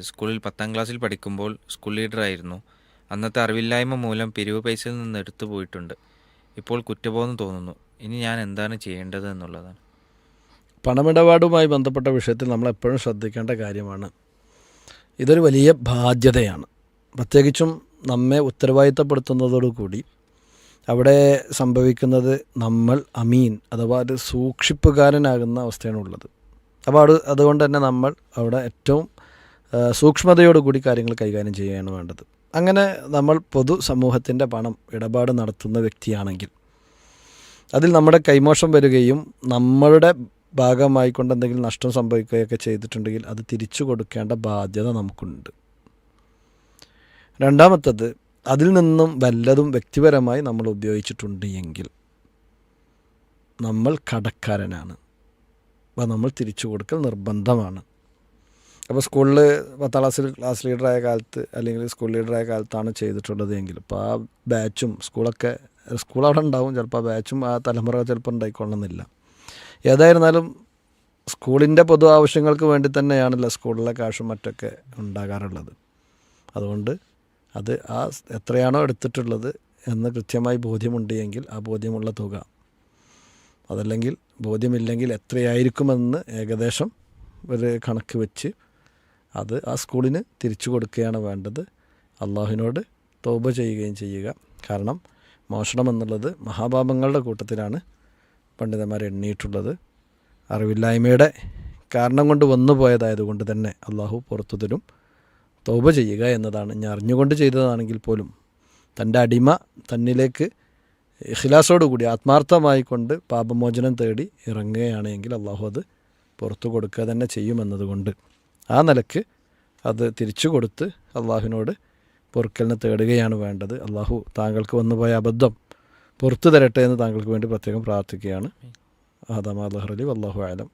സ്കൂളിൽ പത്താം ക്ലാസ്സിൽ പഠിക്കുമ്പോൾ സ്കൂൾ ലീഡറായിരുന്നു. അന്നത്തെ അറിവില്ലായ്മ മൂലം പിരിവ് പൈസയിൽ നിന്ന് എടുത്തു പോയിട്ടുണ്ട്. ഇപ്പോൾ കുറ്റബോധം തോന്നുന്നു. ഇനി ഞാൻ എന്താണ് ചെയ്യേണ്ടത് എന്നുള്ളതാണ്. പണമിടപാടുമായി ബന്ധപ്പെട്ട വിഷയത്തിൽ നമ്മൾ എപ്പോഴും ശ്രദ്ധിക്കേണ്ട കാര്യമാണ്. ഇതൊരു വലിയ ബാധ്യതയാണ്. പ്രത്യേകിച്ചും നമ്മെ ഉത്തരവാദിത്തപ്പെടുത്തുന്നതോടുകൂടി അവിടെ സംഭവിക്കുന്നത് നമ്മൾ അമീൻ അഥവാ ഒരു സൂക്ഷിപ്പുകാരനാകുന്ന അവസ്ഥയാണ് ഉള്ളത്. അപ്പോൾ അത് അതുകൊണ്ട് തന്നെ നമ്മൾ അവിടെ ഏറ്റവും സൂക്ഷ്മതയോടുകൂടി കാര്യങ്ങൾ കൈകാര്യം ചെയ്യുകയാണ് വേണ്ടത്. അങ്ങനെ നമ്മൾ പൊതു സമൂഹത്തിന്റെ പണം ഇടപാട് നടത്തുന്ന വ്യക്തിയാണെങ്കിൽ അതിൽ നമ്മുടെ കൈമോശം വരികയും നമ്മളുടെ ഭാഗമായിക്കൊണ്ട് എന്തെങ്കിലും നഷ്ടം സംഭവിക്കുകയൊക്കെ ചെയ്തിട്ടുണ്ടെങ്കിൽ അത് തിരിച്ചു കൊടുക്കേണ്ട ബാധ്യത നമുക്കുണ്ട്. രണ്ടാമത്തത് അതിൽ നിന്നും വല്ലതും വ്യക്തിപരമായി നമ്മൾ ഉപയോഗിച്ചിട്ടുണ്ട് എങ്കിൽ നമ്മൾ കടക്കാരനാണ്. അപ്പോൾ നമ്മൾ തിരിച്ചു കൊടുക്കൽ നിർബന്ധമാണ്. അപ്പോൾ സ്കൂളിൽ പത്താം ക്ലാസ്സിൽ ക്ലാസ് ലീഡറായ കാലത്ത് അല്ലെങ്കിൽ സ്കൂൾ ലീഡറായ കാലത്താണ് ചെയ്തിട്ടുള്ളത് എങ്കിൽ ഇപ്പോൾ ആ ബാച്ചും സ്കൂളൊക്കെ സ്കൂൾ അവിടെ ഉണ്ടാവും. ചിലപ്പോൾ ആ ബാച്ചും ആ തലമുറ ചിലപ്പോൾ ഉണ്ടായിക്കൊള്ളണമെന്നില്ല ഏതായിരുന്നാലും സ്കൂളിന്റെ പൊതു ആവശ്യങ്ങൾക്ക് വേണ്ടി തന്നെയാണല്ലോ സ്കൂളിലെ കാശും മറ്റൊക്കെ ഉണ്ടാകാറുള്ളത്. അതുകൊണ്ട് അത് ആ എത്രയാണോ എടുത്തിട്ടുള്ളത് എന്ന് കൃത്യമായി ബോധ്യമുണ്ട് എങ്കിൽ ആ ബോധ്യമുള്ള തുക. അതല്ലെങ്കിൽ ബോധ്യമില്ലെങ്കിൽ എത്രയായിരിക്കുമെന്ന് ഏകദേശം ഒരു കണക്ക് വെച്ച് അത് ആ സ്കൂളിന് തിരിച്ചു കൊടുക്കുകയാണ് വേണ്ടത്. അള്ളാഹുവിനോട് തോപ ചെയ്യുകയും ചെയ്യുക. കാരണം മോഷണം എന്നുള്ളത് മഹാപാപങ്ങളുടെ കൂട്ടത്തിലാണ് പണ്ഡിതന്മാർ എണ്ണിയിട്ടുള്ളത് അറിവില്ലായ്മയുടെ കാരണം കൊണ്ട് വന്നു പോയതായതുകൊണ്ട് തന്നെ അള്ളാഹു പുറത്തു തരും. തോപ ചെയ്യുക എന്നതാണ്. ഞാൻ അറിഞ്ഞുകൊണ്ട് ചെയ്തതാണെങ്കിൽ പോലും തന്റെ അടിമ തന്നിലേക്ക് ഇഖ്ലാസോടുകൂടി ആത്മാർത്ഥമായി കൊണ്ട് പാപമോചനം തേടി ഇറങ്ങുകയാണെങ്കിൽ അള്ളാഹു അത് പുറത്തു കൊടുക്കുക തന്നെ ചെയ്യുമെന്നതുകൊണ്ട്. ആ നിലയ്ക്ക് അത് തിരിച്ചു കൊടുത്ത് അള്ളാഹുവിനോട് പൊറുക്കലിനെ തേടുകയാണ് വേണ്ടത്. അള്ളാഹു താങ്കൾക്ക് വന്നുപോയ അബദ്ധം പുറത്തു തരട്ടെ എന്ന് താങ്കൾക്ക് വേണ്ടി പ്രത്യേകം പ്രാർത്ഥിക്കുകയാണ്. ആദാം അലഹറലി അലി അള്ളാഹു ആലം